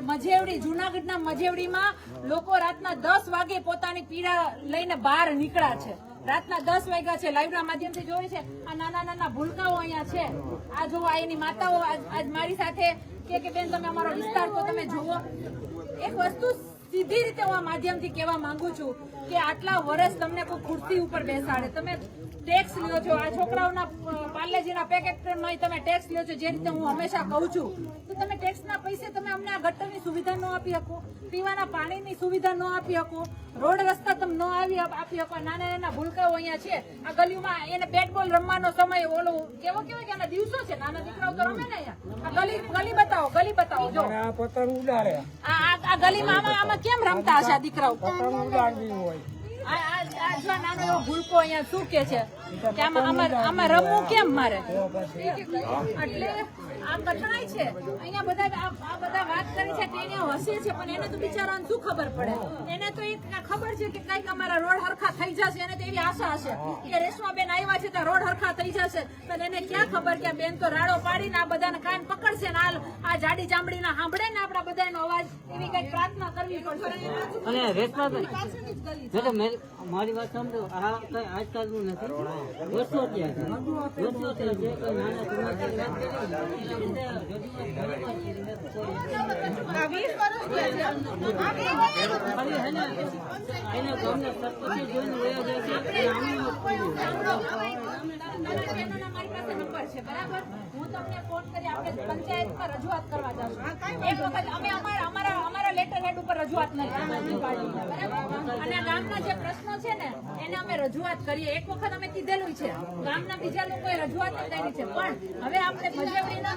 મજેવડી જુનાગઢના મજેવડીમાં લોકો રાતના દસ વાગે પોતાની પીડા લઈને બહાર નીકળ્યા છે. રાતના દસ વાગ્યા છે, લાઈવના માધ્યમથી જોઈ છે, આ નાના નાના ભૂલકાઓ અહીંયા છે. આ જો આ એની માતાઓ આજ મારી સાથે કે કે બેન, તમે અમારો વિસ્તાર તો તમે જુઓ. એક વસ્તુ સીધી રીતે હું આ માધ્યમથી કહેવા માંગુ છું કે આટલા વર્ષ તમને કોઈ ખુરશી ઉપર બેસાડે. તમે ટેક્સ લ્યો છો. આ છોકરાઓના પાર્લેજીના પાર્લેજીના પેકેટમાં તમે ટેક્સ લ્યો છો. જે રીતે હું હંમેશા કહું છું તો તમે ટેક્સના પૈસે તમે અમને આ ગટરની સુવિધા ન આપી શકો. પીવાના પાણીની સુવિધા ન આપી શકો. રોડ રસ્તા તમે ન આવી આપી શકો. નાના નાના ભૂલકાઓ અહીંયા છે. આ ગલીમાં એને બેટબોલ રમવાનો સમય ઓલો કેવો કેવો કે આના દિવસો છે? નાના દીકરાઓ તો રમે ને અહીંયા. આ ગલી ગલી બતાવો ગલી બતાવો જો. આ ગલીમાં આમાં આમાં કેમ રમતા હશે દીકરાઓ? નાનો એવો ભૂલકો અહીંયા શું કે છે કે આમાં આમાં આમાં રમવું કેમ મારે? એટલે આ કઠણાઈ છે. અહીંયા બધા કરી છે તેને હસે છે પણ એને તો બિચારાને શું ખબર પડે? એને તો એક ખબર છે કે કંઈક અમારા રોડ હરખા થઈ જશે એને તો એવી આશા હશે કે રેશમાબેન આવ્યા છે તો રોડ હરખા થઈ જશે. પણ એને ક્યાં ખબર કે બેન તો રાડો પાડીને આ બધાને કાન પકડશે ને આ આ જાડી ચામડીના સાંભળે ને આપણા બધાનો અવાજ એવી કંઈક પ્રાર્થના કરવી પડશે. અને મારી વાત સમજો આ કઈ આજકાલનું નથી. વર્ષો ત્યાં વર્ષો ત્યાં છે કોઈ નાના બરાબર? હું તમને ફોન કરી આપણે પંચાયતમાં રજૂઆત કરવા. એક વખત અમે અમારા અમારા અમારા લેટર હેડ ઉપર રજૂઆત નથી? અને ગામના જે પ્રશ્નો છે ને એને અમે રજૂઆત કરીએ એક વખત અમે કીધેલું છે ગામના બીજા લોકોએ રજૂઆત કરી છે પણ હવે આપણે મજેવડીના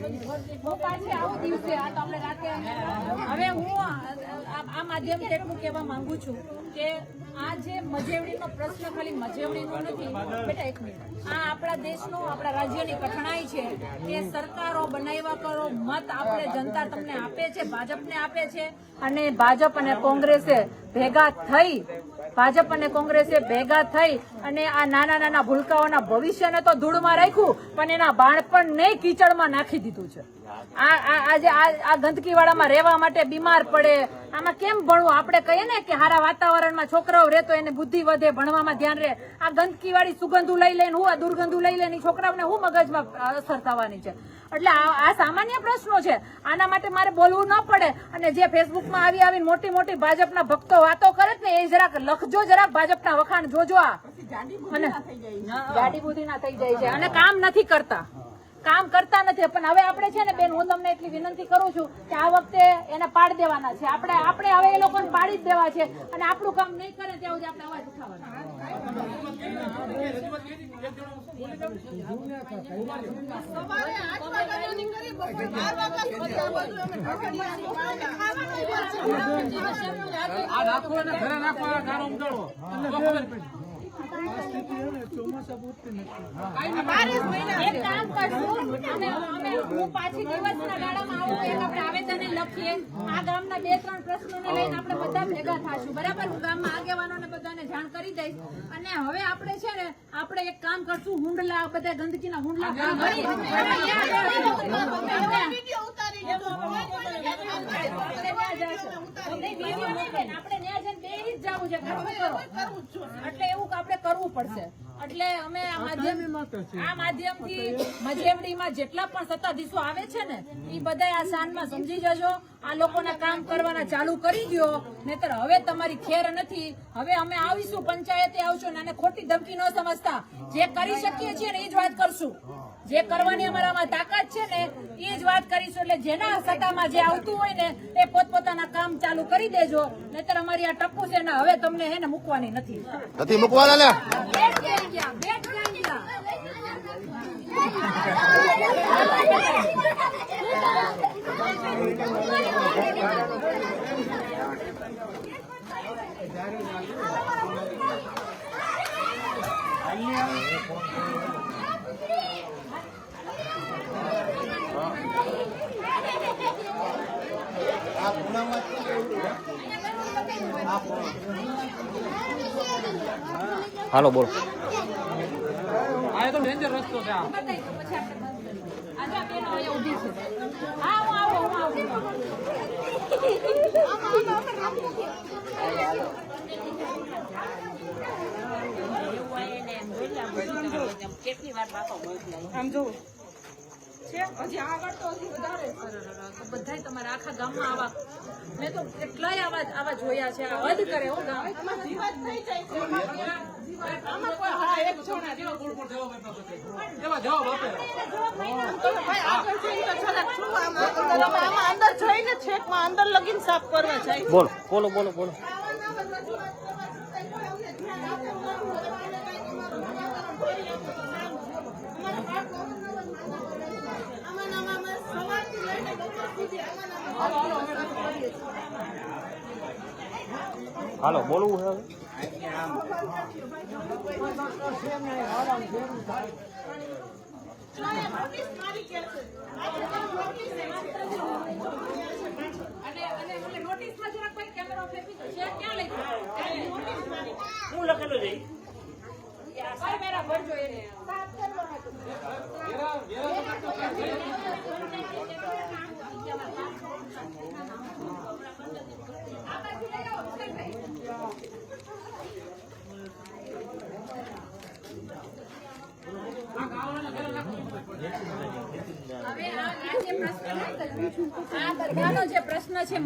હું પાછી આવું દિવસે. આ તો આપણે રાતે હવે હું આ માધ્યમથી એટલું કહેવા માંગુ છું કે આ જે મજેવડીનો પ્રશ્ન ખાલી મજેવડીનો નથી. બેટા એક મિનિટ. આ આપણા દેશનો, આપણા રાજ્યની કઠણાઈ છે કે સરકારો બનાવ્યા કરો, મત આપણે જનતા તમને આપે છે, ભાજપને આપે છે અને ભાજપ અને કોંગ્રેસે ભેગા થઈ ભાજપ અને કોંગ્રેસે ભેગા થઈ અને આ નાના નાના ભૂલકાઓના ભવિષ્યને તો ધૂળમાં રાખ્યું, પણ એના બાળપણને કીચડમાં નાખી દીધું છે. આ આજે આ આ ગંદકી રહેવા માટે બીમાર પડે. આમાં કેમ ભણવું? આપણે કહીએ ને કે સારા વાતાવરણમાં છોકરાઓ રહે તો એને બુદ્ધિ વધે, ભણવામાં ધ્યાન રહે. આ ગંદકીવાળી સુગંધુ લઈ લઈને હું, આ દુર્ગંધુ લઈ લઈને છોકરાઓને હું મગજમાં અસર થવાની છે. એટલે આ આ સામાન્ય પ્રશ્નો છે. આના માટે મારે બોલવું ન પડે. અને જે ફેસબુકમાં આવી આવી મોટી મોટી ભાજપના ભક્તો વાતો કરે ને એ જરાક લખજો જરાક ભાજપના વખાણ જોજો આ. અને ગાડી બુદ્ધિ ના થઈ જાય છે. અને કામ નથી કરતા. કામ કરતા નથી. પણ હવે આપણે છે ને બેન હું તમને એટલી વિનંતી કરું છું કે આ વખતે એને પાડી દેવાના છે. આપણે આપણે હવે એ લોકોને પાડી જ દેવા છે. અને આપણું કામ નહીં કરે ત્યાં સુધી આપણે અવાજ ઉઠાવવાનો સવારે આઠ વાગ્યાની કરી બપોરે બાર વાગ્યા સુધી આ બધું અમે ઢોકળીયાની પાણી ખાવાની વાત છે. આ નાખો અને ઘરે નાખો આ ગારો ઉડાડો તો ખબર પડી ચોમાસા પૂરતી નથી બાવીસ મહિના એક કામ કરશું અમે અમે હું પાછી દિવસના ગાળામાં આવું એક આપણે આવેદન લખીએ. આ ગામના બે ત્રણ પ્રશ્નોને લઈને આપણે બધા ભેગા થાશું. બરાબર? હું ગામમાં આગેવાનોને બધાને જાણ કરી દઈશ. અને હવે આપણે છે ને આપણે એક કામ કરશું હુંડલા બધા ગંદકીના હુંડલા ભરી આપણે વીડિયો ઉતારી દીધો. ત્યાં જઈશું. નહીં, વીડિયો નહીં બેન, આપણે ત્યાં જઈને બેસી જ જવું કરો. એટલે એવું આપણે કરવું પડશે. એટલે અમે આ માધ્યમ આ માધ્યમથી મજેવડીમાં જેટલા પણ સત્તાધીશો આવે છે ને એ બધા આ શાનમાં સમજી જજો. આ લોકોના કામ કરવાના ચાલુ કરી દો નહીતર હવે તમારી ખેર નથી. હવે અમે આવીશું પંચાયતે આવશું અને ખોટી ધમકી ન સમજતા. જે કરી શકીએ છીએ ને એ જ વાત કરશું. જે કરવાની અમારામાં તાકાત છે ને એ જ વાત કરીશું. એટલે જેના સત્તામાં જે આવતું હોય ને એ પોતપોતાના કામ ચાલુ કરી દેજો. નહીતર અમારી આ ટપ્પુ છે ને હવે તમને હે ને મૂકવાની નથી. નથી મૂકવાના ને ગયા હા, બોલો. આમ જોવો. છે? હજી આગળ તો હજી વધારે. તો બધાય તમારા આખા ગામમાં આવા મેં તો કેટલાય આવા આવા જોયા છે આ હદ કરે હો ગામ થઈ જાય છે. બોલો બોલો બોલો બોલો. હાલો બોલવું હવે? શું લખેલું છે મેરા ભરજો એને આ જે પ્રશ્ન છે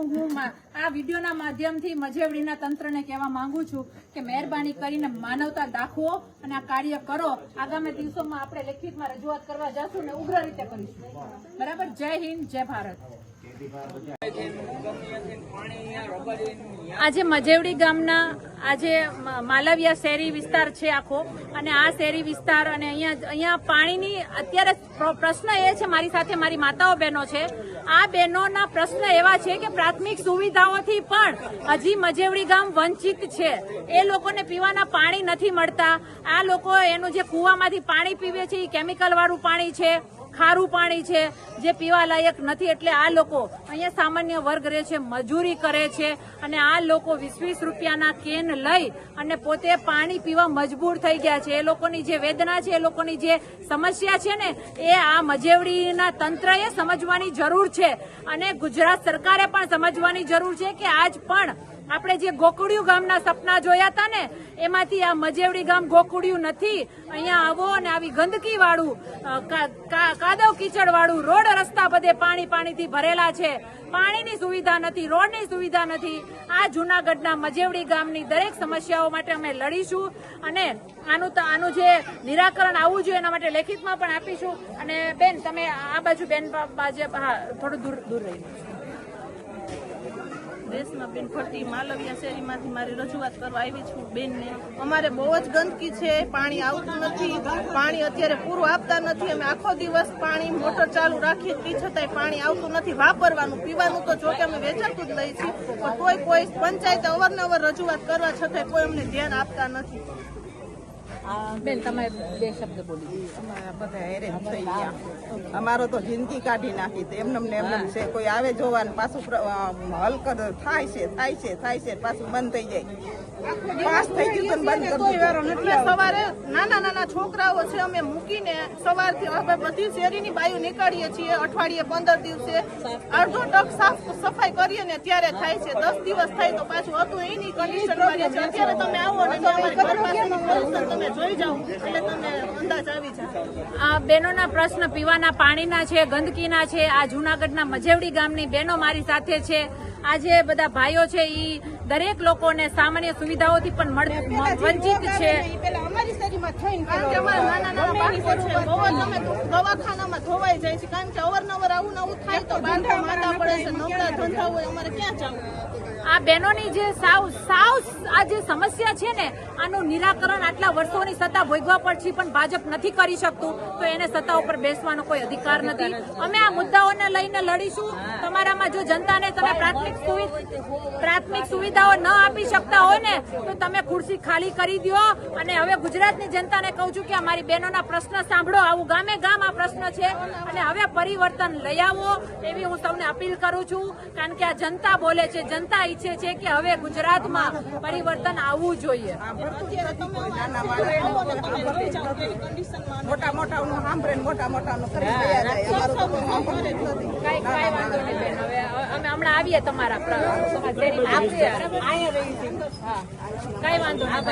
હું આ વિડીયોના માધ્યમથી મજેવડીના તંત્રને કહેવા માંગુ છું કે મહેરબાની કરીને માનવતા દાખવો અને આ કાર્ય કરો. આગામી દિવસોમાં આપણે લેખિતમાં રજૂઆત કરવા જશું ને ઉગ્ર રીતે કરીશું. બરાબર? જય હિન્દ, જય ભારત. આજે મજેવડી ગામના આજે માલવિયા શહેરી વિસ્તાર છે આખો. અને આ શહેરી વિસ્તાર અને અહીંયા અહીંયા પાણીની અત્યારે પ્રશ્ન એ છે મારી સાથે મારી માતાઓ બહેનો છે. આ બહેનોના પ્રશ્ન એવા છે કે પ્રાથમિક સુવિધાઓથી પણ હજી મજેવડી ગામ વંચિત છે. એ લોકોને પીવાના પાણી નથી મળતા. આ લોકો એનું જે કૂવામાંથી પાણી પીવે છે એ કેમિકલવાળું પાણી છે. ખારું પાણી છે, જે પીવા લાયક નથી એટલે આ લોકો અહીંયા સામાન્ય વર્ગ રહે છે, મજૂરી કરે છે અને આ લોકો વીસ વીસ રૂપિયાના કેન લઈ અને પોતે પાણી પીવા મજબૂર થઈ ગયા છે. એ લોકોની જે વેદના છે, એ લોકોની જે સમસ્યા છે ને, એ આ મજેવડીના તંત્રએ સમજવાની જરૂર છે. અને ગુજરાત સરકારે પણ સમજવાની જરૂર છે કે આજ પણ આપણે જે ગોકુડિયું ગામના સપના જોયા હતા ને, એમાંથી આ મજેવડી ગામ ગોકુડિયું નથી. અહીંયા આવો અને આવી ગંદકી વાળું કાદવ કીચડ વાળું રોડ રસ્તા બધે પાણી પાણીથી ભરેલા છે. પાણીની સુવિધા નથી, રોડની સુવિધા નથી. આ જુનાગઢના મજેવડી ગામની દરેક સમસ્યાઓ માટે અમે લડીશું અને આનું આનું જે નિરાકરણ આવવું જોઈએ એના માટે લેખિતમાં પણ આપીશું. અને બેન, તમે આ બાજુ બેન બાજુ, હા, થોડું દૂર દૂર રહી દેશમાં બેન ફરતી માલવિયા શેરીમાંથી મારી રજૂઆત કરવા આવી છું બેનને. અમારે બહુ જ ગંદકી છે, પાણી આવતું નથી, પાણી અત્યારે પૂરું આપતા નથી. અમે આખો દિવસ પાણી, મોટર ચાલુ રાખીએ તે છતાંય પાણી આવતું નથી. વાપરવાનું, પીવાનું તો જોકે અમે વેચાતું જ લઈએ છીએ, પણ કોઈ કોઈ પંચાયત અવારનવાર રજૂઆત કરવા છતાંય કોઈ અમને ધ્યાન આપતા નથી. બેન તમે બે શબ્દ બોલી અમારા બધા હેરેન થઈ ગયા. અમારો તો જિંદગી કાઢી નાખી એમને એમને છે. કોઈ આવે જોવાનું પાછું અ, થાય છે થાય છે થાય છે પાછું બંધ થઈ જાય. પાસ થઈ ગયું બંધ કરી સવારે નાના નાના છોકરાઓ છે અમે મૂકીને સવારથી અમે બધી શેરીની બાયું નીકળીએ છીએ. અઠવાડિયે પંદર દિવસે અડધો ટક સાફ સફાઈ કરીએ ને ત્યારે થાય છે. દસ દિવસ થાય તો પાછું હતું એની કન્ડિશનમાં અત્યારે તમે આવો ને તમે જોઈ જાઓ એટલે તમને અંદાજ આવી જાય. આ બહેનોના પ્રશ્ન પીવાના પાણીના છે ગંદકીના છે આ જુનાગઢના મજેવડી ગામની બહેનો મારી સાથે છે. આ જે બધા ભાઈઓ છે ઈ દરેક લોકોને સામાન્ય સુવિધાઓથી પણ વંચિત છે. દવાખાનામાં ધોવાઈ જાય છે કારણ કે અવારનવાર આવું નવું થાય તો બાળકો માંદા પડે છે નવરા ધંધા હોય અમારે ક્યાં જવું? આ બહેનોની જે સાવ સાવ આ જે સમસ્યા છે ને આનું નિરાકરણ આટલા વર્ષોની સત્તા ભોગવા પછી પણ ભાજપ નથી કરી શકતું તો એને સત્તા ઉપર બેસવાનો કોઈ અધિકાર નથી. અમે આ મુદ્દાઓને લઈને લડીશું. તમારામાં જો જનતાને તમે પ્રાથમિક પ્રાથમિક સુવિધાઓ ન આપી શકતા હોય ને તો તમે ખુરશી ખાલી કરી દો. અને હવે ગુજરાતની જનતાને કહું છું કે અમારી બહેનોના પ્રશ્ન સાંભળો. આવું ગામે ગામ આ પ્રશ્ન છે. અને હવે પરિવર્તન લઈ આવો એવી હું તમને અપીલ કરું છું. કારણ કે આ જનતા બોલે છે જનતા ઈચ્છે છે કે હવે ગુજરાતમાં પરિવર્તન આવવું જોઈએ. નથી. મોટા મોટાનું સાંભળે મોટા મોટા મોટાનું કરી ગયા જાય અમારું કોઈ અમે હમણાં આવીએ તમારા કઈ વાંધો નહીં